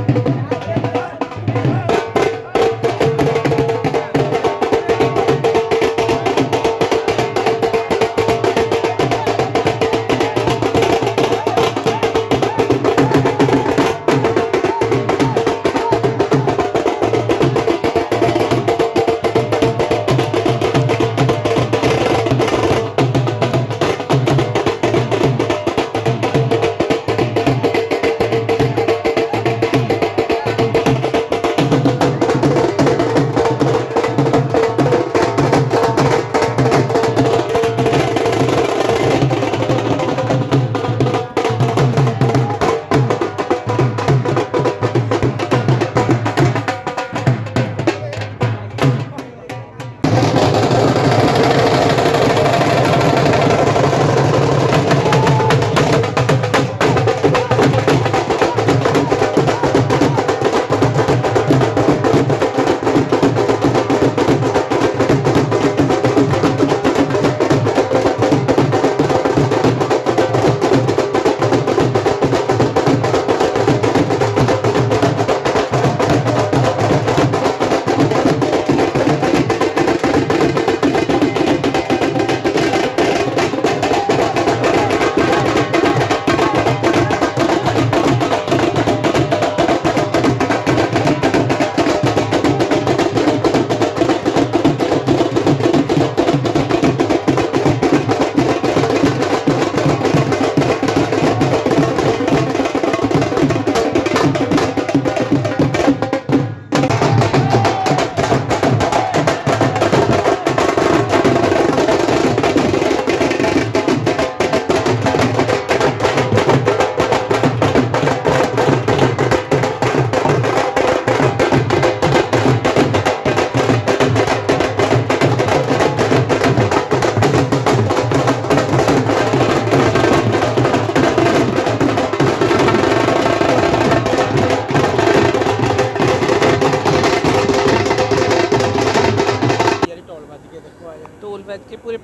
ਯਾਰੀ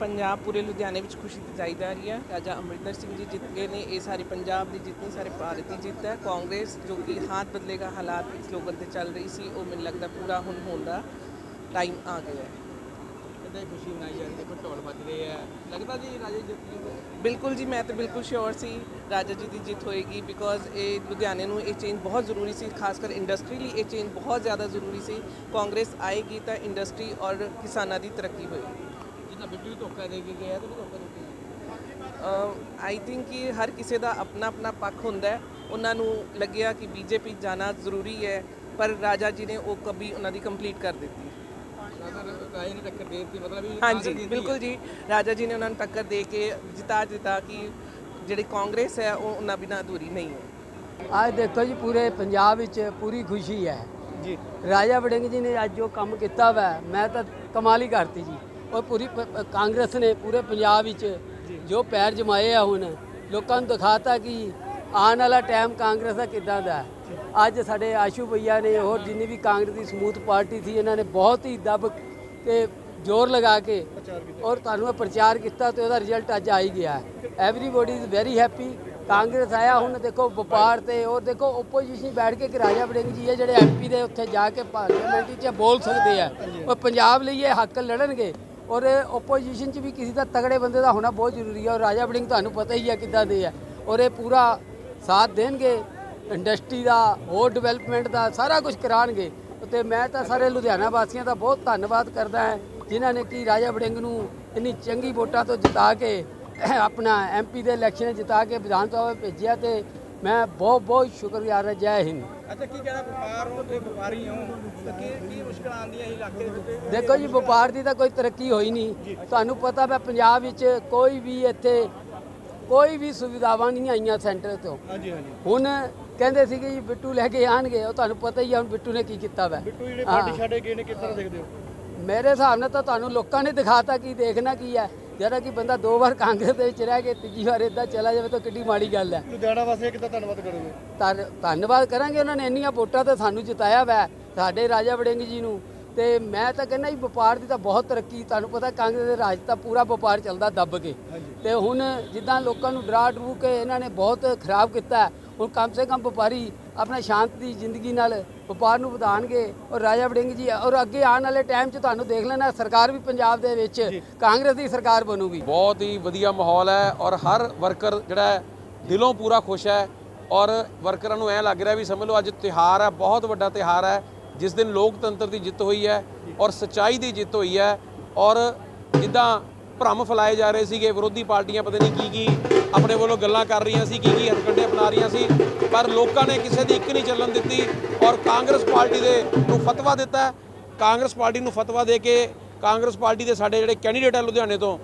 ਪੰਜਾਬ ਪੂਰੇ ਲੁਧਿਆਣੇ ਵਿੱਚ ਖੁਸ਼ੀ ਦਿਖਾਈ ਜਾ ਰਹੀ ਹੈ। ਰਾਜਾ ਅਮਰਿੰਦਰ ਸਿੰਘ ਜੀ ਜਿੱਤ ਗਏ ਨੇ। ਇਹ ਸਾਰੀ ਪੰਜਾਬ ਦੀ ਜਿੱਤਨੀ ਸਾਰੇ ਭਾਰਤ ਦੀ ਜਿੱਤ ਹੈ। ਕਾਂਗਰਸ ਜੋ ਕਿ ਹਾਥ ਬਦਲੇਗਾ ਹਾਲਾਤ ਸਲੋਗਨ ਤੇ ਚੱਲ ਰਹੀ ਸੀ ਉਹ ਮੈਨੂੰ ਲੱਗਦਾ ਪੂਰਾ ਹੁਣ ਹੋਣ ਦਾ ਟਾਈਮ ਆ ਗਿਆ ਹੈ। ਕਿੰਨੀ ਖੁਸ਼ੀ ਮਨਾਈ ਜਾ ਰਹੀ ਦੇਖੋ ਢੋਲ ਵੱਜ ਰਹੇ ਆ ਲੱਗਦਾ ਜੀ ਰਾਜੇ ਜਿੱਤ ਜੂਗੇ ਬਿਲਕੁਲ ਜੀ ਮੈਂ ਤਾਂ ਬਿਲਕੁਲ ਸ਼ੋਰ ਸੀ ਰਾਜਾ ਜੀ ਦੀ ਜਿੱਤ ਹੋਏਗੀ ਬਿਕੋਜ਼ ਇਹ ਲੁਧਿਆਣੇ ਨੂੰ ਇਹ ਚੇਂਜ ਬਹੁਤ ਜ਼ਰੂਰੀ ਸੀ ਖਾਸ ਕਰ ਇੰਡਸਟਰੀ ਲਈ ਇਹ ਚੇਂਜ ਬਹੁਤ ਜ਼ਿਆਦਾ ਜ਼ਰੂਰੀ ਸੀ। ਕਾਂਗਰਸ ਆਏਗੀ ਤਾਂ ਇੰਡਸਟਰੀ ਔਰ ਕਿਸਾਨਾਂ ਦੀ ਤਰੱਕੀ ਹੋਏਗੀ। ਨੂੰ ਧੋਖਾ ਦੇ ਕੇ ਗਿਆ ਤੇ ਵੀ ਧੋਖਾ ਦੇ ਕੇ ਆਈ ਥਿੰਕ ਕਿ ਹਰ ਕਿਸੇ ਦਾ ਆਪਣਾ ਆਪਣਾ ਪੱਖ ਹੁੰਦਾ ਹੈ। ਉਹਨਾਂ ਨੂੰ ਲੱਗਿਆ ਕਿ ਬੀਜੇਪੀ ਜਾਣਾ ਜ਼ਰੂਰੀ ਹੈ ਪਰ ਰਾਜਾ ਜੀ ਨੇ ਉਹ ਕभी ਉਹਨਾਂ ਦੀ ਕੰਪਲੀਟ ਕਰ ਦਿੱਤੀ। ਰਾਜਾ ਰਾਜੇ ਨੇ ਟੱਕਰ ਦੇ ਦਿੱਤੀ ਮਤਲਬ ਵੀ ਹਾਂਜੀ ਬਿਲਕੁਲ ਜੀ। ਰਾਜਾ ਜੀ ਨੇ ਉਹਨਾਂ ਨੂੰ ਟੱਕਰ ਦੇ ਕੇ ਜਿਤਾ ਦਿੱਤਾ ਕਿ ਜਿਹੜੀ ਕਾਂਗਰਸ ਹੈ ਉਹ ਉਹਨਾਂ ਬਿਨਾਂ ਅਧੂਰੀ ਨਹੀਂ ਹੈ। ਅੱਜ ਦੇਖੋ ਜੀ ਪੂਰੇ ਪੰਜਾਬ ਵਿੱਚ ਪੂਰੀ ਖੁਸ਼ੀ ਹੈ। ਜੀ। ਰਾਜਾ ਵੜਿੰਗ ਜੀ ਨੇ ਅੱਜ ਜੋ ਕੰਮ ਕੀਤਾ ਵਾ ਮੈਂ ਤਾਂ ਕਮਾਲ ਹੀ ਕਰਤੀ ਜੀ। ਔਰ ਪੂਰੀ ਪ- ਕਾਂਗਰਸ ਨੇ ਪੂਰੇ ਪੰਜਾਬ ਵਿੱਚ ਜੋ ਪੈਰ ਜਮਾਏ ਆ ਹੁਣ, ਲੋਕਾਂ ਨੂੰ ਦਿਖਾਤਾ ਕਿ ਆਉਣ ਵਾਲਾ ਟਾਈਮ ਕਾਂਗਰਸ ਦਾ ਕਿੱਦਾਂ ਦਾ ਅੱਜ ਸਾਡੇ ਆਸ਼ੂ ਭਈਆ ਨੇ ਹੋਰ ਜਿੰਨੀ ਵੀ ਕਾਂਗਰਸ ਦੀ ਸਮੂਥ ਪਾਰਟੀ ਸੀ, ਇਹਨਾਂ ਨੇ ਬਹੁਤ ਹੀ ਦਬ ਕੇ ਜ਼ੋਰ ਲਗਾ ਕੇ ਔਰ ਤੁਹਾਨੂੰ ਇਹ ਪ੍ਰਚਾਰ ਕੀਤਾ ਤੇ ਉਹਦਾ ਰਿਜ਼ਲਟ ਅੱਜ ਆ ਹੀ ਗਿਆ everybody is very happy Congress ਆਇਆ ਹੁਣ, ਦੇਖੋ ਵਪਾਰ ਤੇ ਔਰ ਦੇਖੋ ਓਪੋਜੀਸ਼ਨ ਬੈਠ ਕੇ ਕਿ ਰਾਜਾ ਵੜਿੰਗ ਜੀ ਹੈ ਜਿਹੜੇ ਐਮਪੀ ਦੇ ਉੱਥੇ ਜਾ ਕੇ ਪਾਰਲੀਮੈਂਟ 'ਚ ਬੋਲ ਸਕਦੇ ਆ। ਔਰ ਪੰਜਾਬ ਲਈ ਇਹ ਹੱਕ ਲੜਨਗੇ। ਔਰ ਆਪੋਜੀਸ਼ਨ 'ਚ ਵੀ ਕਿਸੇ ਦਾ ਤਗੜੇ ਬੰਦੇ ਦਾ ਹੋਣਾ ਬਹੁਤ ਜ਼ਰੂਰੀ ਹੈ ਔਰ ਰਾਜਾ ਵੜਿੰਗ ਤੁਹਾਨੂੰ ਪਤਾ ਹੀ ਹੈ ਕਿੱਦਾਂ ਦੇ ਹੈ। ਔਰ ਇਹ ਪੂਰਾ ਸਾਥ ਦੇਣਗੇ ਇੰਡਸਟਰੀ ਦਾ, ਹੋਰ ਡਿਵੈਲਪਮੈਂਟ ਦਾ, ਸਾਰਾ ਕੁਝ ਕਰਾਣਗੇ। ਤੇ ਮੈਂ ਤਾਂ ਸਾਰੇ ਲੁਧਿਆਣਾ ਵਾਸੀਆਂ ਦਾ ਬਹੁਤ ਧੰਨਵਾਦ ਕਰਦਾ ਹਾਂ, ਜਿਨ੍ਹਾਂ ਨੇ ਕੀ ਰਾਜਾ ਵੜਿੰਗ ਨੂੰ ਇੰਨੀ ਚੰਗੀ ਵੋਟਾਂ ਤੋਂ ਜਿਤਾ ਕੇ, ਆਪਣਾ ਐਮਪੀ ਦੇ ਇਲੈਕਸ਼ਨ ਜਿਤਾ ਕੇ ਵਿਧਾਨ ਸਭਾ ਭੇਜਿਆ ਤੇ ਮੈਂ ਬਹੁਤ ਬਹੁਤ ਸ਼ੁਕਰਗੁਜ਼ਾਰ ਹਾਂ ਜੈ ਹਿੰਦ। ਅੱਛਾ ਕੀ ਕਹਿਣਾ ਵਪਾਰ ਹੋ ਤੇ ਵਪਾਰੀ ਹੋ ਤਾਂ ਕੀ ਕੀ ਮੁਸ਼ਕਲਾਂ ਆਉਂਦੀਆਂ ਇਲਾਕੇ ਦੇ ਵਿੱਚ? ਦੇਖੋ ਜੀ ਵਪਾਰ ਦੀ ਤਾਂ ਕੋਈ ਤਰੱਕੀ ਹੋਈ ਨਹੀਂ। ਤੁਹਾਨੂੰ ਪਤਾ ਹੈ ਪੰਜਾਬ ਵਿੱਚ ਕੋਈ ਵੀ ਇੱਥੇ ਕੋਈ ਵੀ ਸੁਵਿਧਾਵਾਂ ਨਹੀਂ ਆਈਆਂ ਸੈਂਟਰ ਤੋਂ। ਹਾਂਜੀ ਹਾਂਜੀ। ਹੁਣ ਕਹਿੰਦੇ ਸੀਗੇ ਜੀ ਬਿੱਟੂ ਲੈ ਕੇ ਆਣਗੇ ਉਹ ਤੁਹਾਨੂੰ ਪਤਾ ਹੀ ਹੈ ਹੁਣ ਬਿੱਟੂ ਨੇ ਕੀ ਕੀਤਾ ਵਾ। ਬਿੱਟੂ ਜਿਹੜੇ ਹਾਂ। ਪਾਰਟੀ ਛੱਡੇ ਗਏ ਨੇ ਕਿਸ ਤਰ੍ਹਾਂ ਦੇਖਦੇ ਹੋ? ਮੇਰੇ ਹਿਸਾਬ ਨਾਲ ਤਾਂ ਤੁਹਾਨੂੰ ਲੋਕਾਂ ਨੇ ਦਿਖਾਤਾ ਕੀ ਦੇਖਣਾ ਕੀ ਹੈ ਜਿਹੜਾ ਕਿ ਬੰਦਾ ਦੋ ਵਾਰ ਕਾਂਗਰਸ ਦੇ ਵਿੱਚ ਰਹਿ ਕੇ ਤੀਜੀ ਵਾਰ ਇਦਾਂ ਚਲਾ ਜਾਵੇ ਤਾਂ ਕਿੱਡੀ ਮਾੜੀ ਗੱਲ ਹੈ। ਲੁਧਿਆਣਾ ਵਾਸੀਆਂ ਕਿੱਦਾਂ ਧੰਨਵਾਦ ਕਰੋਗੇ? ਧੰਨ- ਧੰਨਵਾਦ ਕਰਾਂਗੇ ਉਹਨਾਂ ਨੇ ਇੰਨੀਆਂ ਵੋਟਾਂ ਤਾਂ ਸਾਨੂੰ ਜਿਤਾਇਆ ਵੈ ਸਾਡੇ ਰਾਜਾ ਵੜਿੰਗ ਜੀ ਨੂੰ। ਤੇ ਮੈਂ ਤਾਂ ਕਹਿੰਦਾ ਜੀ ਵਪਾਰ ਦੀ ਤਾਂ ਬਹੁਤ ਤਰੱਕੀ ਤੁਹਾਨੂੰ ਪਤਾ ਕਾਂਗਰਸ ਦੇ ਰਾਜ ਤਾਂ ਪੂਰਾ ਵਪਾਰ ਚੱਲਦਾ ਦੱਬ ਕੇ। ਤੇ ਹੁਣ ਜਿੱਦਾਂ ਲੋਕਾਂ ਨੂੰ ਡਰਾ ਡਰੂ ਕੇ ਇਹਨਾਂ ਨੇ ਬਹੁਤ ਖਰਾਬ ਕੀਤਾ ਹੁਣ ਕਮ ਸੇ ਕਮ ਵਪਾਰੀ ਆਪਣਾ ਸ਼ਾਂਤ ਦੀ ਜ਼ਿੰਦਗੀ ਨਾਲ ਵਪਾਰ ਨੂੰ ਵਧਾਣਗੇ ਔਰ ਰਾਜਾ ਵੜਿੰਗ ਜੀ ਔਰ ਅੱਗੇ ਆਉਣ ਵਾਲੇ ਟਾਈਮ 'ਚ ਤੁਹਾਨੂੰ ਦੇਖ ਲੈਣਾ ਸਰਕਾਰ ਵੀ ਪੰਜਾਬ ਦੇ ਵਿੱਚ ਕਾਂਗਰਸ ਦੀ ਸਰਕਾਰ ਬਣੂਗੀ। ਬਹੁਤ ਹੀ ਵਧੀਆ ਮਾਹੌਲ ਹੈ ਔਰ ਹਰ ਵਰਕਰ ਜਿਹੜਾ ਦਿਲੋਂ ਪੂਰਾ ਖੁਸ਼ ਹੈ ਔਰ ਵਰਕਰਾਂ ਨੂੰ ਐ ਲੱਗ ਰਿਹਾ ਵੀ ਸਮਝ ਲਓ ਅੱਜ ਤਿਹਾਰ ਹੈ ਬਹੁਤ ਵੱਡਾ ਤਿਹਾਰ ਹੈ ਜਿਸ ਦਿਨ ਲੋਕਤੰਤਰ ਦੀ ਜਿੱਤ ਹੋਈ ਹੈ ਔਰ ਸੱਚਾਈ ਦੀ ਜਿੱਤ ਹੋਈ ਹੈ ਔਰ ਜਿੱਦਾਂ ਭ੍ਰਮ ਫੈਲਾਏ ਜਾ ਰਹੇ ਸੀਗੇ ਵਿਰੋਧੀ ਪਾਰਟੀਆਂ ਪਤਾ ਨਹੀਂ ਕੀ ਕੀ ਆਪਣੇ ਵੱਲੋਂ ਗੱਲਾਂ ਕਰ ਰਹੀਆਂ ਸੀ ਕੀ ਕੀ ਹਥਕੰਡੇ ਅਪਣਾ ਰਹੀਆਂ ਸੀ ਪਰ ਲੋਕਾਂ ਨੇ ਕਿਸੇ ਦੀ ਇੱਕ ਨਹੀਂ ਚੱਲਣ ਦਿੱਤੀ ਔਰ ਕਾਂਗਰਸ ਪਾਰਟੀ ਦੇ ਨੂੰ ਫਤਵਾ ਦਿੱਤਾ। ਕਾਂਗਰਸ ਪਾਰਟੀ ਨੂੰ ਫਤਵਾ ਦੇ ਕੇ ਕਾਂਗਰਸ ਪਾਰਟੀ ਦੇ ਸਾਡੇ ਜਿਹੜੇ ਕੈਂਡੀਡੇਟ ਹੈ ਲੁਧਿਆਣੇ ਤੋਂ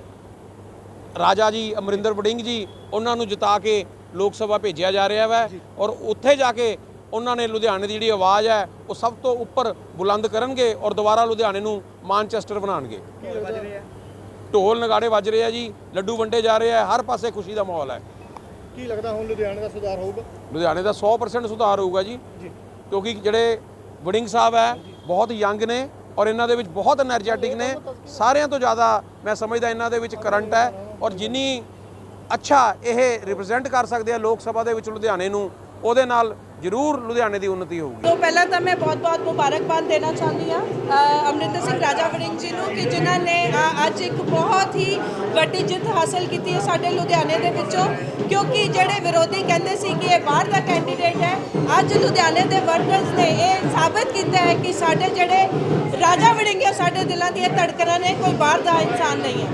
ਰਾਜਾ ਜੀ ਅਮਰਿੰਦਰ ਵੜਿੰਗ ਜੀ ਉਹਨਾਂ ਨੂੰ ਜਿਤਾ ਕੇ ਲੋਕ ਸਭਾ ਭੇਜਿਆ ਜਾ ਰਿਹਾ ਹੈ ਔਰ ਉੱਥੇ ਜਾ ਕੇ ਉਹਨਾਂ ਨੇ ਲੁਧਿਆਣੇ ਦੀ ਜਿਹੜੀ ਆਵਾਜ਼ ਹੈ ਉਹ ਸਭ ਤੋਂ ਉੱਪਰ ਬੁਲੰਦ ਕਰਨਗੇ ਔਰ ਦੁਬਾਰਾ ਲੁਧਿਆਣੇ ਨੂੰ ਮਾਨਚੈਸਟਰ ਬਣਾਉਣਗੇ। ਆ? ਢੋਲ ਨਗਾੜੇ ਵੱਜ ਰਹੇ ਆ ਜੀ ਲੱਡੂ ਵੰਡੇ ਜਾ ਰਹੇ ਆ ਹਰ ਪਾਸੇ ਖੁਸ਼ੀ ਦਾ ਮਾਹੌਲ ਹੈ। ਕੀ ਲੱਗਦਾ ਹੁਣ ਲੁਧਿਆਣੇ ਦਾ ਸੁਧਾਰ ਹੋਊਗਾ? ਲੁਧਿਆਣੇ ਦਾ 100% ਸੁਧਾਰ ਹੋਊਗਾ ਜੀ। ਕਿਉਂਕਿ ਜਿਹੜੇ ਵੜਿੰਗ ਸਾਹਿਬ ਹੈ ਬਹੁਤ ਯੰਗ ਨੇ ਔਰ ਇਹਨਾਂ ਦੇ ਵਿੱਚ ਬਹੁਤ એનર્ਜੈਟਿਕ ਨੇ। ਸਾਰਿਆਂ ਤੋਂ ਜ਼ਿਆਦਾ ਮੈਂ ਸਮਝਦਾ ਇਹਨਾਂ ਦੇ ਵਿੱਚ ਕਰੰਟ ਹੈ ਔਰ ਜਿੰਨੀ ਅੱਛਾ ਇਹ ਰਿਪਰੈਜ਼ੈਂਟ ਕਰ ਸਕਦੇ ਆ ਲੋਕ ਸਭਾ ਦੇ ਵਿੱਚ ਲੁਧਿਆਣੇ ਨੂੰ ਉਹਦੇ ਨਾਲ ਜ਼ਰੂਰ ਲੁਧਿਆਣੇ ਦੀ ਉન્નਤੀ ਹੋਊਗੀ। ਤੋਂ ਪਹਿਲਾਂ ਤਾਂ ਮੈਂ ਬਹੁਤ-ਬਹੁਤ ਮੁਬਾਰਕਬਾਦ ਦੇਣਾ ਚਾਹੁੰਦੀ ਹਾਂ ਅ, ਅਮਰਿੰਦਰ ਸਿੰਘ ਰਾਜਾ ਵੜਿੰਗ ਜੀ ਨੂੰ ਕਿ ਜਿਨ੍ਹਾਂ ਨੇ ਅੱਜ ਇੱਕ ਬਹੁਤ ਹੀ ਵੱਡੀ ਜਿੱਤ ਹਾਸਲ ਕੀਤੀ ਹੈ ਸਾਡੇ ਲੁਧਿਆਣੇ ਦੇ ਵਿੱਚੋਂ ਕਿਉਂਕਿ ਜਿਹੜੇ ਵਿਰੋਧੀ ਕਹਿੰਦੇ ਸੀ ਕਿ ਇਹ ਬਾਹਰ ਦਾ ਕੈਂਡੀਡੇਟ ਹੈ ਅੱਜ ਲੁਧਿਆਣੇ ਦੇ ਵਰਕਰਸ ਨੇ ਇਹ ਸਾਬਤ ਕੀਤਾ ਹੈ ਕਿ ਸਾਡੇ ਜਿਹੜੇ ਰਾਜਾ ਵੜਿੰਗ ਹੈ ਸਾਡੇ ਦਿਲਾਂ ਦੀਆਂ ਧੜਕਣਾਂ ਨੇ ਕੋਈ ਬਾਹਰ ਦਾ ਇਨਸਾਨ ਨਹੀਂ ਹੈ।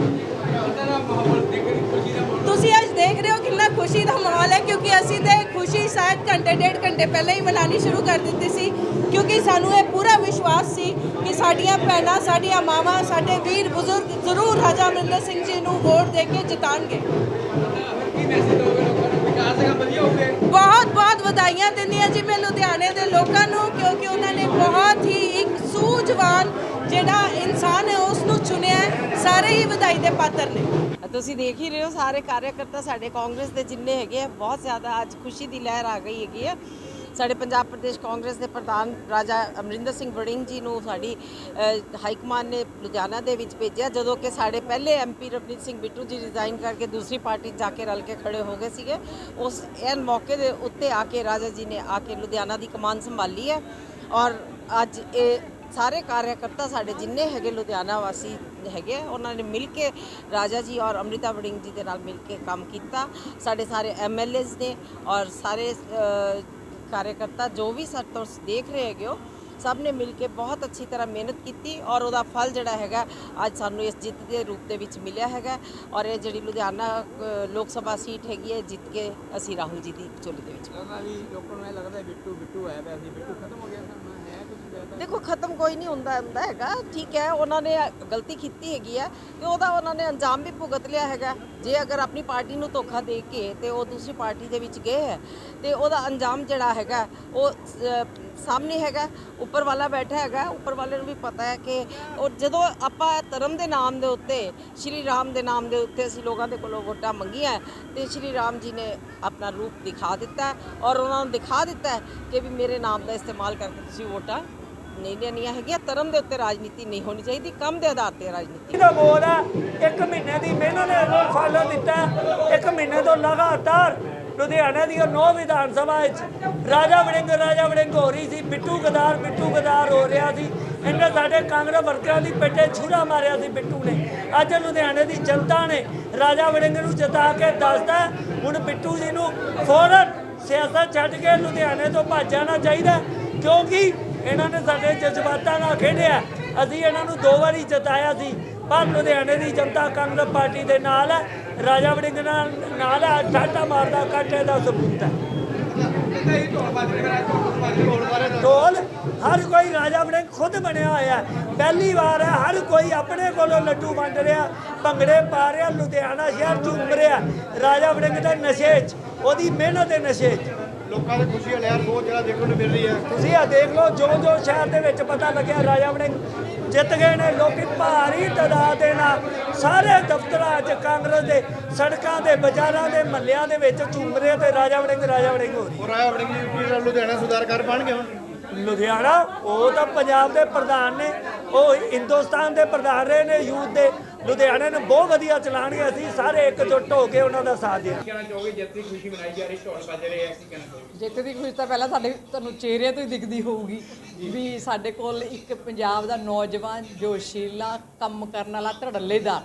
ਦੇਖ ਰਹੇ ਹੋ ਕਿੰਨਾ ਖੁਸ਼ੀ ਦਾ ਮਾਹੌਲ ਹੈ, ਕਿਉਂਕਿ ਅਸੀਂ ਤੇ ਖੁਸ਼ੀ ਸ਼ਾਇਦ ਘੰਟੇ, ਡੇਢ ਘੰਟੇ ਪਹਿਲਾਂ ਹੀ ਮਨਾਉਣੀ ਸ਼ੁਰੂ ਕਰ ਦਿੱਤੀ ਸੀ। ਕਿਉਂਕਿ ਸਾਨੂੰ ਇਹ ਪੂਰਾ ਵਿਸ਼ਵਾਸ ਸੀ ਕਿ ਸਾਡੀਆਂ ਭੈਣਾਂ, ਸਾਡੀਆਂ ਮਾਵਾਂ, ਸਾਡੇ ਵੀਰ ਬਜ਼ੁਰਗ ਜ਼ਰੂਰ ਰਾਜਾ ਅਮਰਿੰਦਰ ਸਿੰਘ ਜੀ ਨੂੰ ਵੋਟ ਦੇ ਕੇ ਜਿਤਾਣਗੇ। ਬਹੁਤ ਬਹੁਤ ਵਧਾਈਆਂ ਦਿੰਦੀਆਂ ਜੀ ਮੈਂ ਲੁਧਿਆਣੇ ਦੇ ਲੋਕਾਂ ਨੂੰ, ਕਿਉਂਕਿ ਉਹਨਾਂ ਨੇ ਬਹੁਤ ਹੀ ਇੱਕ ਸੂਝਵਾਨ ਜਿਹੜਾ ਇਨਸਾਨ ਹੈ ਉਸ ਨੂੰ ਚੁਣਿਆ ਸਾਰੇ ਹੀ ਵਧਾਈ ਦੇ ਪਾਤਰ ਨੇ। ਤੁਸੀਂ ਦੇਖ ਹੀ ਰਹੇ ਹੋ ਸਾਰੇ ਕਾਰਜਕਰਤਾ ਸਾਡੇ ਕਾਂਗਰਸ ਦੇ ਜਿੰਨੇ ਹੈਗੇ ਆ ਬਹੁਤ ਜ਼ਿਆਦਾ ਅੱਜ ਖੁਸ਼ੀ ਦੀ ਲਹਿਰ ਆ ਗਈ ਹੈਗੀ ਆ। ਸਾਡੇ ਪੰਜਾਬ ਪ੍ਰਦੇਸ਼ ਕਾਂਗਰਸ ਦੇ ਪ੍ਰਧਾਨ ਰਾਜਾ ਅਮਰਿੰਦਰ ਸਿੰਘ ਵੜਿੰਗ ਜੀ ਨੂੰ ਸਾਡੀ ਅ, ਹਾਈ ਕਮਾਨ ਨੇ ਲੁਧਿਆਣਾ ਦੇ ਵਿੱਚ ਭੇਜਿਆ ਜਦੋਂ ਕਿ ਸਾਡੇ ਪਹਿਲੇ ਐਮਪੀ ਰਵਨੀਤ ਸਿੰਘ ਬਿੱਟੂ ਜੀ ਰਿਜ਼ਾਈਨ ਕਰਕੇ ਦੂਸਰੀ ਪਾਰਟੀ 'ਚ ਜਾ ਕੇ ਰਲ ਕੇ ਖੜੇ ਹੋ ਗਏ ਸੀਗੇ। ਉਸ ਐਨ ਮੌਕੇ ਦੇ ਉੱਤੇ ਆ ਕੇ ਰਾਜਾ ਜੀ ਨੇ ਆ ਕੇ ਲੁਧਿਆਣਾ ਦੀ ਕਮਾਨ ਸੰਭਾਲੀ ਹੈ। ਔਰ ਅੱਜ ਇਹ ਸਾਰੇ ਕਾਰਜਕਰਤਾ ਸਾਡੇ ਜਿੰਨੇ ਹੈਗੇ ਲੁਧਿਆਣਾ ਵਾਸੀ ਹੈਗੇ ਆ, ਉਹਨਾਂ ਨੇ ਮਿਲ ਕੇ ਰਾਜਾ ਜੀ ਔਰ ਅੰਮ੍ਰਿਤਾ ਵੜਿੰਗ ਜੀ ਦੇ ਨਾਲ ਮਿਲ ਕੇ ਕੰਮ ਕੀਤਾ। ਸਾਡੇ ਸਾਰੇ ਐਮਐਲਏਜ਼ ਨੇ ਔਰ ਸਾਰੇ ਕਾਰਜਕਰਤਾ ਜੋ ਵੀ ਸਾਡੇ ਤੋਂ ਦੇਖ ਰਹੇ ਹੈਗੇ ਹੋ ਸਭ ਨੇ ਮਿਲ ਕੇ ਬਹੁਤ ਅੱਛੀ ਤਰ੍ਹਾਂ ਮਿਹਨਤ ਕੀਤੀ ਔਰ ਉਹਦਾ ਫਲ ਜਿਹੜਾ ਹੈਗਾ ਅੱਜ ਸਾਨੂੰ ਇਸ ਜਿੱਤ ਦੇ ਰੂਪ ਦੇ ਵਿੱਚ ਮਿਲਿਆ ਹੈਗਾ। ਔਰ ਇਹ ਜਿਹੜੀ ਲੁਧਿਆਣਾ ਲੋਕ ਸਭਾ ਸੀਟ ਹੈਗੀ ਹੈ ਜਿੱਤ ਕੇ ਅਸੀਂ ਰਾਹੁਲ ਜੀ ਦੀ ਝੋਲੀ ਦੇ ਵਿੱਚ। ਲੱਗਦਾ ਵੀ ਲੋਕਾਂ ਨੂੰ ਇਹ ਲੱਗਦਾ ਬਿੱਟੂ ਬਿੱਟੂ ਹੈ ਵੈਸੇ ਬਿੱਟੂ ਖਤਮ ਹੋ ਗਿਆ ਸਰ। ਦੇਖੋ, ਖਤਮ ਕੋਈ ਨਹੀਂ ਹੁੰਦਾ ਹੁੰਦਾ ਹੈਗਾ, ਠੀਕ ਹੈ, ਉਹਨਾਂ ਨੇ ਗਲਤੀ ਕੀਤੀ ਹੈਗੀ ਹੈ ਤੇ ਉਹਦਾ ਉਹਨਾਂ ਨੇ ਅੰਜਾਮ ਵੀ ਭੁਗਤ ਲਿਆ ਹੈਗਾ। ਜੇ ਅਗਰ ਆਪਣੀ ਪਾਰਟੀ ਨੂੰ ਧੋਖਾ ਦੇ ਕੇ ਤੇ ਉਹ ਦੂਸਰੀ ਪਾਰਟੀ ਦੇ ਵਿੱਚ ਗਏ ਹੈ ਤੇ ਉਹਦਾ ਅੰਜਾਮ ਜਿਹੜਾ ਹੈਗਾ, ਉਹ ਸਾਹਮਣੇ ਹੈਗਾ, ਉੱਪਰ ਵਾਲਾ ਬੈਠਾ ਹੈਗਾ, ਉੱਪਰ ਵਾਲੇ ਨੂੰ ਵੀ ਪਤਾ ਹੈ ਕਿ ਉਹ ਜਦੋਂ ਆਪਾਂ ਧਰਮ ਦੇ ਨਾਮ ਦੇ ਉੱਤੇ, ਸ਼੍ਰੀ ਰਾਮ ਦੇ ਨਾਮ ਦੇ ਉੱਤੇ ਅਸੀਂ ਲੋਕਾਂ ਦੇ ਕੋਲੋਂ ਵੋਟਾਂ ਮੰਗੀਆਂ ਤੇ ਸ਼੍ਰੀ ਰਾਮ ਜੀ ਨੇ ਆਪਣਾ ਰੂਪ ਦਿਖਾ ਦਿੱਤਾ ਔਰ ਉਹਨਾਂ ਨੂੰ ਦਿਖਾ ਦਿੱਤਾ ਕਿ ਵੀ ਮੇਰੇ ਨਾਮ ਦਾ ਇਸਤੇਮਾਲ ਕਰਕੇ ਤੁਸੀਂ ਵੋਟਾਂ ਨਹੀਂ ਲੈਣੀਆਂ ਹੈਗੀਆਂ ਧਰਮ ਦੇ ਉੱਤੇ ਰਾਜਨੀਤੀ ਨਹੀਂ ਹੋਣੀ ਚਾਹੀਦੀ, ਕੰਮ ਦੇ ਆਧਾਰ ਤੇ ਰਾਜਨੀਤੀ। ਦਾ ਬੋਲ ਹੈ ਇੱਕ ਮਹੀਨੇ ਦੀ ਮਿਹਨਤ ਨੇ ਫਲ ਦਿੱਤਾ, ਇੱਕ ਮਹੀਨੇ ਤੋਂ ਲਗਾਤਾਰ ਲੁਧਿਆਣਾ ਦੀ ਨੌ ਵਿਧਾਨ ਸਭਾ ਵਿੱਚ ਰਾਜਾ ਵੜਿੰਗ ਰਾਜਾ ਵੜਿੰਗ ਹੋ ਰਹੀ ਸੀ, ਬਿੱਟੂ ਗਦਾਰ ਬਿੱਟੂ ਗਦਾਰ ਹੋ ਰਿਹਾ ਸੀ, ਇਹਨੇ ਸਾਡੇ ਕਾਂਗਰਸ ਵਰਕਰਾਂ ਦੀ ਪੇਟੇ ਛੁਰਾ ਮਾਰਿਆ ਸੀ ਬਿੱਟੂ ਨੇ। ਅੱਜ ਲੁਧਿਆਣੇ ਦੀ ਜਨਤਾ ਨੇ ਰਾਜਾ ਵੜਿੰਗ ਨੂੰ ਜਿਤਾ ਕੇ ਦੱਸਦਾ, ਹੁਣ ਬਿੱਟੂ ਜੀ ਨੂੰ ਫੌਰਨ ਸਿਆਸਤ ਛੱਡ ਕੇ ਲੁਧਿਆਣੇ ਤੋਂ ਭੱਜ ਜਾਣਾ ਚਾਹੀਦਾ, ਕਿਉਂਕਿ ਇਹਨਾਂ ਨੇ ਸਾਡੇ ਜਜ਼ਬਾਤਾਂ ਨਾਲ ਖੇਡਿਆ। ਅਸੀਂ ਇਹਨਾਂ ਨੂੰ ਦੋ ਵਾਰੀ ਜਿਤਾਇਆ ਸੀ। ਪਰ ਲੁਧਿਆਣੇ ਦੀ ਜਨਤਾ ਕਾਂਗਰਸ ਪਾਰਟੀ ਦੇ ਨਾਲ ਹੈ ਰਾਜਾ ਵੜਿੰਗ ਨਾਲ ਨਾਲ ਹੈ ਠਾਟਾ ਮਾਰਦਾ, ਕਾਟੇ ਦਾ ਸਬੂਤ ਹੈ ਢੋਲ, ਹਰ ਕੋਈ ਰਾਜਾ ਵੜਿੰਗ ਖੁਦ ਬਣਿਆ ਹੋਇਆ। ਪਹਿਲੀ ਵਾਰ ਹੈ ਹਰ ਕੋਈ ਆਪਣੇ ਕੋਲੋਂ ਲੱਡੂ ਵੰਡ ਰਿਹਾ। ਭੰਗੜੇ ਪਾ ਰਿਹਾ, ਲੁਧਿਆਣਾ ਸ਼ਹਿਰ ਝੂਮ ਰਿਹਾ। ਰਾਜਾ ਵੜਿੰਗ ਦੇ ਨਸ਼ੇ 'ਚ, ਉਹਦੀ ਮਿਹਨਤ ਦੇ ਨਸ਼ੇ 'ਚ। ਲੋਕਾਂ ਦੇ ਖੁਸ਼ੀ ਵਾਲੀ ਬਹੁਤ ਜ਼ਿਆਦਾ ਦੇਖਣ ਨੂੰ ਮਿਲ ਰਹੀ ਹੈ। ਤੁਸੀਂ ਆ ਦੇਖ ਲਓ ਜੋ ਜੋ ਸ਼ਹਿਰ ਦੇ ਵਿੱਚ ਪਤਾ ਲੱਗਿਆ ਰਾਜਾ ਵੜਿੰਗ ਜਿੱਤ ਗਏ ਨੇ ਲੋਕੀ ਭਾਰੀ ਤਾਦਾਦ ਦੇ ਨਾਲ ਸਾਰੇ ਦਫ਼ਤਰਾਂ 'ਚ ਕਾਂਗਰਸ ਦੇ ਸੜਕਾਂ ਦੇ ਬਾਜ਼ਾਰਾਂ ਦੇ ਮਹੱਲਿਆਂ ਦੇ ਵਿੱਚ ਝੂਮ ਰਹੇ ਤੇ ਰਾਜਾ ਵੜਿੰਗ ਰਾਜਾ ਵੜਿੰਗ ਹੋ ਰਹੀ ਔਰ ਆਇਆ ਵੜਿੰਗ ਜੀ ਲੁਧਿਆਣਾ ਸੁਧਾਰ ਕਰ ਪਾਣਗੇ ਹੁਣ? ਲੁਧਿਆਣਾ ਉਹ ਤਾਂ ਪੰਜਾਬ ਦੇ ਪ੍ਰਧਾਨ ਨੇ ਉਹ ਹਿੰਦੁਸਤਾਨ ਦੇ ਪ੍ਰਧਾਨ ਰਹੇ ਨੇ ਯੂਥ ਦੇ ਲੁਧਿਆਣੇ ਨੂੰ ਬਹੁਤ ਵਧੀਆ ਚਲਾਣਗੇ ਅਸੀਂ ਸਾਰੇ ਇਕਜੁੱਟ ਹੋ ਕੇ ਉਹਨਾਂ ਦਾ ਸਾਥ ਦੇਵਾਂਗੇ ਕਹਿਣਾ ਚਾਹੋਗੇ ਜਿੱਤ ਦੀ ਖੁਸ਼ੀ ਮਨਾਈ ਜਾ ਰਹੀ ਢੋਲ ਵੱਜ ਰਹੇ ਆ ਕੀ ਕਹਿਣਾ ਚਾਹੋਗੇ? ਜਿੱਤ ਦੀ ਖੁਸ਼ੀ ਤਾਂ ਪਹਿਲਾਂ ਸਾਡੇ ਤੁਹਾਨੂੰ ਚਿਹਰਿਆਂ ਤੋਂ ਹੀ ਦਿਖਦੀ ਹੋਊਗੀ ਵੀ ਸਾਡੇ ਕੋਲ ਇੱਕ ਪੰਜਾਬ ਦਾ ਨੌਜਵਾਨ ਜੋਸ਼ੀਲਾ ਕੰਮ ਕਰਨ ਵਾਲਾ ਧੜੱਲੇਦਾਰ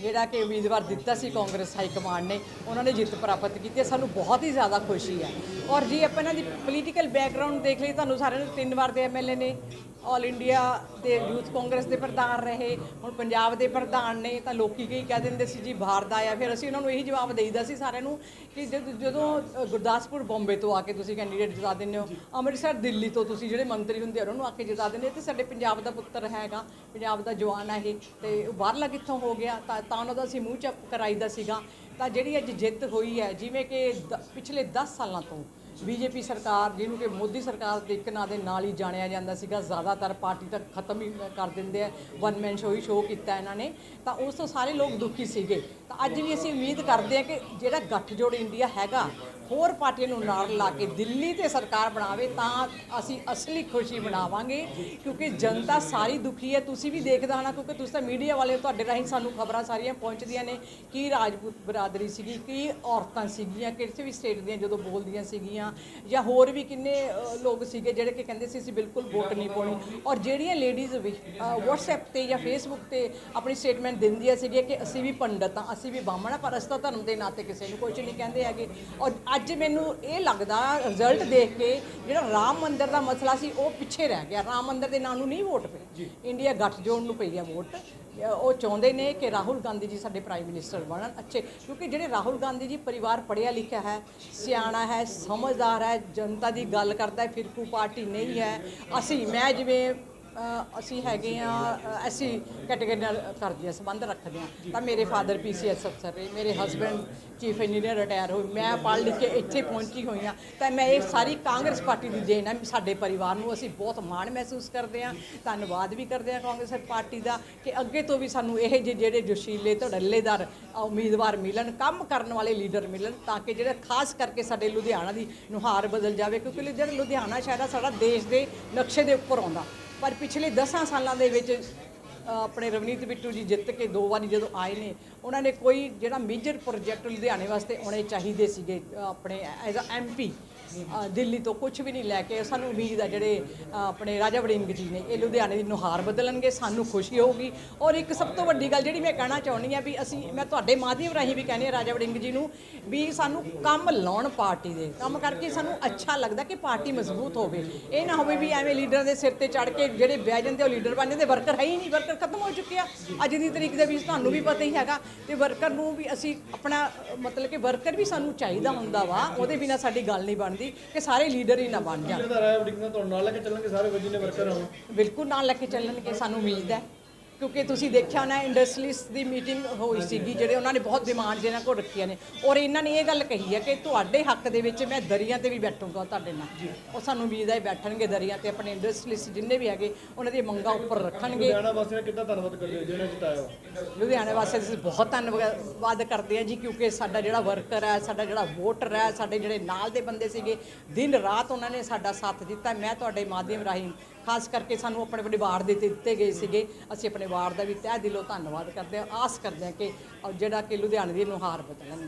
ਜਿਹੜਾ ਕਿ ਉਮੀਦਵਾਰ ਦਿੱਤਾ ਸੀ ਕਾਂਗਰਸ ਹਾਈ ਕਮਾਂਡ ਨੇ ਉਹਨਾਂ ਨੇ ਜਿੱਤ ਪ੍ਰਾਪਤ ਕੀਤੀ ਹੈ ਸਾਨੂੰ ਬਹੁਤ ਹੀ ਜ਼ਿਆਦਾ ਖੁਸ਼ੀ ਹੈ। ਔਰ ਜੀ ਆਪਾਂ ਇਹਨਾਂ ਦੀ ਪੋਲੀਟੀਕਲ ਬੈਕਗ੍ਰਾਉਂਡ ਦੇਖ ਲਈ ਤੁਹਾਨੂੰ ਸਾਰਿਆਂ ਨੂੰ ਤਿੰਨ ਵਾਰ ਦੇ ਐਮਐਲਏ ਨੇ ਆਲ ਇੰਡੀਆ ਦੇ ਯੂਥ ਕਾਂਗਰਸ ਦੇ ਪ੍ਰਧਾਨ ਰਹੇ, ਹੁਣ ਪੰਜਾਬ ਦੇ ਪ੍ਰਧਾਨ ਨੇ ਤਾਂ ਲੋਕੀ ਕਈ ਕਹਿ ਦਿੰਦੇ ਸੀ ਜੀ ਬਾਹਰ ਦਾ ਆਇਆ ਫਿਰ ਅਸੀਂ ਉਹਨਾਂ ਨੂੰ ਇਹੀ ਜਵਾਬ ਦੇਈਦਾ ਸੀ ਸਾਰਿਆਂ ਨੂੰ ਕਿ ਜਦ- ਜਦੋਂ ਗੁਰਦਾਸਪੁਰ ਬੰਬੇ ਤੋਂ ਆ ਕੇ ਤੁਸੀਂ ਕੈਂਡੀਡੇਟ ਜਿਤਾ ਦਿੰਦੇ ਹੋ, ਅੰਮ੍ਰਿਤਸਰ ਦਿੱਲੀ ਤੋਂ ਤੁਸੀਂ ਜਿਹੜੇ ਮੰਤਰੀ ਹੁੰਦੇ ਆ, ਉਹਨਾਂ ਨੂੰ ਆ ਕੇ ਜਿਤਾ ਦਿੰਦੇ ਹੋ, ਤੇ ਸਾਡੇ ਪੰਜਾਬ ਦਾ ਪੁੱਤਰ ਹੈਗਾ, ਪੰਜਾਬ ਦਾ ਜਵਾਨ ਹੈ ਇਹ, ਤੇ ਬਾਹਰਲਾ ਕਿੱਥੋਂ ਹੋ ਗਿਆ, ਤਾਂ ਉਹਨਾਂ ਦਾ ਅਸੀਂ ਮੂੰਹ ਚੱਪ ਕਰਾਈਦਾ ਸੀਗਾ, ਤਾਂ ਜਿਹੜੀ ਅੱਜ ਜਿੱਤ ਹੋਈ ਹੈ, ਜਿਵੇਂ ਕਿ ਦ- ਪਿਛਲੇ 10 ਸਾਲਾਂ ਤੋਂ ਬੀਜੇਪੀ ਸਰਕਾਰ, ਜਿਹਨੂੰ ਕਿ ਮੋਦੀ ਸਰਕਾਰ ਦੇ ਇੱਕ ਨਾਂ ਦੇ ਨਾਲ ਹੀ ਜਾਣਿਆ ਜਾਂਦਾ ਸੀਗਾ, ਜ਼ਿਆਦਾਤਰ ਪਾਰਟੀ ਤਾਂ ਖਤਮ ਹੀ ਕਰ ਦਿੰਦੇ ਆ ਵਨ ਮੈਨ ਸ਼ੋਅ ਹੀ ਸ਼ੋਅ ਕੀਤਾ ਇਹਨਾਂ ਨੇ। ਤਾਂ ਉਸ ਤੋਂ ਸਾਰੇ ਲੋਕ ਦੁਖੀ ਸੀਗੇ। ਤਾਂ ਅੱਜ ਵੀ ਅਸੀਂ ਉਮੀਦ ਕਰਦੇ ਹਾਂ ਕਿ ਜਿਹੜਾ ਗੱਠਜੋੜ ਇੰਡੀਆ ਹੈਗਾ, ਹੋਰ ਪਾਰਟੀਆਂ ਨੂੰ ਨਾਲ ਲਾ ਕੇ ਦਿੱਲੀ ਤੇ ਸਰਕਾਰ ਬਣਾਵੇ, ਤਾਂ ਅਸੀਂ ਅਸਲੀ ਖੁਸ਼ੀ ਬਣਾਵਾਂਗੇ ਕਿਉਂਕਿ ਜਨਤਾ ਸਾਰੀ ਦੁਖੀ ਹੈ। ਤੁਸੀਂ ਵੀ ਦੇਖਦਾ ਹੋਣਾ, ਕਿਉਂਕਿ ਤੁਸੀਂ ਤਾਂ ਮੀਡੀਆ ਵਾਲੇ ਤੁਹਾਡੇ ਰਾਹੀਂ ਸਾਨੂੰ ਖਬਰਾਂ ਸਾਰੀਆਂ ਪਹੁੰਚਦੀਆਂ ਨੇ, ਕੀ ਰਾਜਪੂਤ ਬਰਾਦਰੀ ਸੀਗੀ, ਕੀ ਔਰਤਾਂ ਸੀਗੀਆਂ, ਕਿਸੇ ਵੀ ਸਟੇਟ ਦੀਆਂ ਜਦੋਂ ਬੋਲਦੀਆਂ ਸੀਗੀਆਂ। ਜਾਂ ਹੋਰ ਵੀ ਕਿੰਨੇ ਲੋਕ ਸੀਗੇ ਜਿਹੜੇ ਕਿ ਕਹਿੰਦੇ ਸੀ ਅਸੀਂ ਬਿਲਕੁਲ ਵੋਟ ਨਹੀਂ ਪਾਉਣੀ। ਔਰ ਜਿਹੜੀਆਂ ਲੇਡੀਜ਼ ਵੀ WhatsApp ਤੇ ਜਾਂ Facebook ਤੇ ਆਪਣੀ ਸਟੇਟਮੈਂਟ ਦਿੰਦੀਆਂ ਸੀਗੀਆਂ ਕਿ ਅਸੀਂ ਵੀ ਪੰਡਤ ਹਾਂ ਅਸੀਂ ਵੀ ਬਾਹਮਣ ਹਾਂ ਪਰ ਅਸੀਂ ਤਾਂ ਧਰਮ ਦੇ ਨਾਤੇ ਕਿਸੇ ਨੂੰ ਕੁਝ ਨਹੀਂ ਕਹਿੰਦੇ ਹੈਗੇ। ਔਰ ਅੱਜ ਮੈਨੂੰ ਇਹ ਲੱਗਦਾ ਰਿਜ਼ਲਟ ਦੇਖ ਕੇ ਜਿਹੜਾ ਰਾਮ ਮੰਦਿਰ ਦਾ ਮਸਲਾ ਸੀ ਉਹ ਪਿੱਛੇ ਰਹਿ ਗਿਆ। ਰਾਮ ਮੰਦਿਰ ਦੇ ਨਾਂ ਨੂੰ ਨਹੀਂ ਵੋਟ ਪਈ ਇੰਡੀਆ ਗੱਠਜੋੜ ਨੂੰ ਪਈ ਹੈ ਵੋਟ। ਉਹ ਚਾਹੁੰਦੇ ਨੇ ਕਿ ਰਾਹੁਲ ਗਾਂਧੀ ਜੀ ਸਾਡੇ ਪ੍ਰਾਈਮ ਮਿਨਿਸਟਰ ਬਣਨ। ਅੱਛੇ, ਕਿਉਂਕਿ ਜਿਹੜੇ ਰਾਹੁਲ ਗਾਂਧੀ ਜੀ ਪਰਿਵਾਰ ਪੜ੍ਹਿਆ ਲਿਖਿਆ ਹੈ, ਸਿਆਣਾ ਹੈ, ਸਮਝਦਾਰ ਹੈ, ਜਨਤਾ ਦੀ ਗੱਲ ਕਰਦਾ ਹੈ, ਫਿਰਕੂ ਪਾਰਟੀ ਨਹੀਂ ਹੈ। ਅਸੀਂ, ਮੈਂ ਜਿਵੇਂ ਅਸੀਂ ਹੈਗੇ ਆ ਅਸੀਂ ਕੈਟੇਗਰੀ ਨਾਲ ਕਰਦੇ ਹਾਂ, ਸੰਬੰਧ ਰੱਖਦੇ ਹਾਂ। ਤਾਂ ਮੇਰੇ ਫਾਦਰ ਪੀਸੀਐਸ ਅਫਸਰ ਰਹੇ ਮੇਰੇ ਹਸਬੰਡ ਚੀਫ ਇੰਜੀਨੀਅਰ ਰਿਟਾਇਰ ਹੋਏ, ਮੈਂ ਪੜ੍ਹ ਲਿਖ ਕੇ ਇੱਥੇ ਪਹੁੰਚੀ ਹੋਈ ਹਾਂ। ਤਾਂ ਮੈਂ ਇਹ ਸਾਰੀ ਕਾਂਗਰਸ ਪਾਰਟੀ ਦੀ ਦੇਣ ਹੈ ਸਾਡੇ ਪਰਿਵਾਰ ਨੂੰ ਅਸੀਂ ਬਹੁਤ ਮਾਣ ਮਹਿਸੂਸ ਕਰਦੇ ਹਾਂ, ਧੰਨਵਾਦ ਵੀ ਕਰਦੇ ਹਾਂ ਕਾਂਗਰਸ ਪਾਰਟੀ ਦਾ ਕਿ ਅੱਗੇ ਤੋਂ ਵੀ ਸਾਨੂੰ ਇਹ ਜਿਹੇ ਜਿਹੜੇ ਜੋਸ਼ੀਲੇ, ਧੜੱਲੇਦਾਰ ਉਮੀਦਵਾਰ ਮਿਲਣ, ਕੰਮ ਕਰਨ ਵਾਲੇ ਲੀਡਰ ਮਿਲਣ, ਤਾਂ ਕਿ ਜਿਹੜਾ ਖਾਸ ਕਰਕੇ ਸਾਡੇ ਲੁਧਿਆਣਾ ਦੀ ਨੁਹਾਰ ਬਦਲ ਜਾਵੇ, ਕਿਉਂਕਿ ਜਿਹੜਾ ਲੁਧਿਆਣਾ ਸ਼ਹਿਰ ਆ, ਸਾਡਾ ਦੇਸ਼ ਦੇ ਨਕਸ਼ੇ ਦੇ ਉੱਪਰ ਆਉਂਦਾ। ਪਰ ਪਿਛਲੇ 10 ਸਾਲਾਂ ਦੇ ਵਿੱਚ ਆਪਣੇ ਰਵਨੀਤ ਬਿੱਟੂ ਜੀ ਜਿੱਤ ਕੇ ਦੋ ਵਾਰੀ ਜਦੋਂ ਆਏ ਨੇ, ਉਹਨਾਂ ਨੇ ਕੋਈ ਜਿਹੜਾ ਮੇਜਰ ਪ੍ਰੋਜੈਕਟ ਲੁਧਿਆਣੇ ਵਾਸਤੇ ਆਉਣੇ ਚਾਹੀਦੇ ਸੀਗੇ ਆਪਣੇ ਐਜ਼ ਅ ਐਮਪੀ ਦਿੱਲੀ ਤੋਂ ਕੁਝ ਵੀ ਨਹੀਂ ਲੈ ਕੇ ਸਾਨੂੰ ਉਮੀਦ ਆ ਜਿਹੜੇ ਅ, ਆਪਣੇ ਰਾਜਾ ਵੜਿੰਗ ਜੀ ਨੇ ਇਹ ਲੁਧਿਆਣੇ ਦੀ ਨੁਹਾਰ ਬਦਲਣਗੇ ਸਾਨੂੰ ਖੁਸ਼ੀ ਹੋਊਗੀ। ਔਰ ਇੱਕ ਸਭ ਤੋਂ ਵੱਡੀ ਗੱਲ ਜਿਹੜੀ ਮੈਂ ਕਹਿਣਾ ਚਾਹੁੰਦੀ ਆ ਵੀ ਅਸੀਂ ਮੈਂ ਤੁਹਾਡੇ ਮਾਧਿਅਮ ਰਾਹੀਂ ਵੀ ਕਹਿੰਦੀ ਆ ਰਾਜਾ ਵੜਿੰਗ ਜੀ ਨੂੰ ਵੀ ਸਾਨੂੰ ਕੰਮ ਲਾਉਣ ਪਾਰਟੀ ਦੇ ਕੰਮ ਕਰਕੇ ਸਾਨੂੰ ਅੱਛਾ ਲੱਗਦਾ ਕਿ ਪਾਰਟੀ ਮਜ਼ਬੂਤ ਹੋਵੇ। ਇਹ ਨਾ ਹੋਵੇ ਵੀ ਐਵੇਂ ਲੀਡਰਾਂ ਦੇ ਸਿਰ ਤੇ ਚੜ ਕੇ ਜਿਹੜੇ ਬਹਿ ਜਾਂਦੇ ਉਹ ਲੀਡਰ ਬਣ ਜਾਂਦੇ ਵਰਕਰ ਹੈ ਹੀ ਨਹੀਂ ਵਰਕਰ ਖਤਮ ਹੋ ਚੁੱਕੇ ਆ ਅੱਜ ਦੀ ਤਰੀਕ ਦੇ ਵਿੱਚ ਤੁਹਾਨੂੰ ਵੀ ਪਤਾ ਹੀ ਹੈਗਾ ਤੇ ਵਰਕਰ ਨੂੰ ਵੀ ਅਸੀਂ ਆਪਣਾ ਅ, ਮਤਲਬ ਕਿ ਵਰਕਰ ਵੀ ਸਾਨੂੰ ਚਾਹੀਦਾ ਹੁੰਦਾ ਵਾ ਉਹਦੇ ਬਿਨਾ ਸਾਡੀ ਗੱਲ ਨਹੀਂ ਬਣਦੀ। ਕਿ ਸਾਰੇ ਲੀਡਰ ਹੀ ਨਾ ਬਣ ਜਾਣ। ਬਿਲਕੁਲ ਨਾਲ ਲੈ ਕੇ ਚੱਲਣਗੇ ਸਾਨੂੰ ਉਮੀਦ ਹੈ। ਕਿਉਂਕਿ ਤੁਸੀਂ ਦੇਖਿਆ ਹੋਣਾ ਇੰਡਸਟਰੀਜ਼ ਦੀ ਮੀਟਿੰਗ ਹੋਈ ਸੀਗੀ ਜਿਹੜੇ ਉਹਨਾਂ ਨੇ ਬਹੁਤ ਡਿਮਾਂਡ ਇਹਨਾਂ ਕੋਲ ਰੱਖੀਆਂ ਨੇ। ਔਰ ਇਹਨਾਂ ਨੇ ਇਹ ਗੱਲ ਕਹੀ ਹੈ ਕਿ ਤੁਹਾਡੇ ਹੱਕ ਦੇ ਵਿੱਚ ਮੈਂ ਦਰੀਆਂ ਤੇ ਵੀ ਬੈਠੂੰਗਾ ਤੁਹਾਡੇ ਨਾਲ। ਉਹ ਸਾਨੂੰ ਉਮੀਦ ਹੈ ਬੈਠਣਗੇ ਦਰੀਆਂ ਤੇ ਆਪਣੇ ਇੰਡਸਟਰੀਜ਼ ਜਿੰਨੇ ਵੀ ਹੈਗੇ ਉਹਨਾਂ ਦੀ ਮੰਗਾਂ ਉੱਪਰ ਰੱਖਣਗੇ। ਲੁਧਿਆਣਾ ਵਾਸੀਆਂ ਕਿੱਦਾਂ ਧੰਨਵਾਦ ਕਰਦੇ ਹੋ ਜਿਹਨੇ ਜਿਤਾਇਆ? ਲੁਧਿਆਣਾ ਵਾਸੀਆਂ ਬਹੁਤ ਧੰਨਵਾਦ ਕਰਦੇ ਹਾਂ ਜੀ ਕਿਉਂਕਿ ਸਾਡਾ ਜਿਹੜਾ ਵਰਕਰ ਹੈ ਸਾਡਾ ਜਿਹੜਾ ਵੋਟਰ ਹੈ ਸਾਡੇ ਜਿਹੜੇ ਨਾਲ ਦੇ ਬੰਦੇ ਸੀਗੇ ਦਿਨ ਰਾਤ ਉਹਨਾਂ ਨੇ ਸਾਡਾ ਸਾਥ ਦਿੱਤਾ। ਮੈਂ ਤੁਹਾਡੇ ਮਾਧਿਅਮ ਰਾਹੀਂ ਖਾਸ ਕਰਕੇ ਸਾਨੂੰ ਆਪਣੇ ਪਰਿਵਾਰ ਦੇ ਦਿੱਤੇ ਗਏ ਸੀਗੇ। ਅਸੀਂ ਆਪਣੇ ਵਾਰ ਦਾ ਵੀ ਤਹਿ ਦਿਲੋਂ ਧੰਨਵਾਦ ਕਰਦੇ ਹਾਂ। ਆਸ ਕਰਦੇ ਹਾਂ ਕਿ ਜਿਹੜਾ ਕਿ ਲੁਧਿਆਣੇ ਦੀ ਨੁਹਾਰ ਬਦਲਣਗੇ।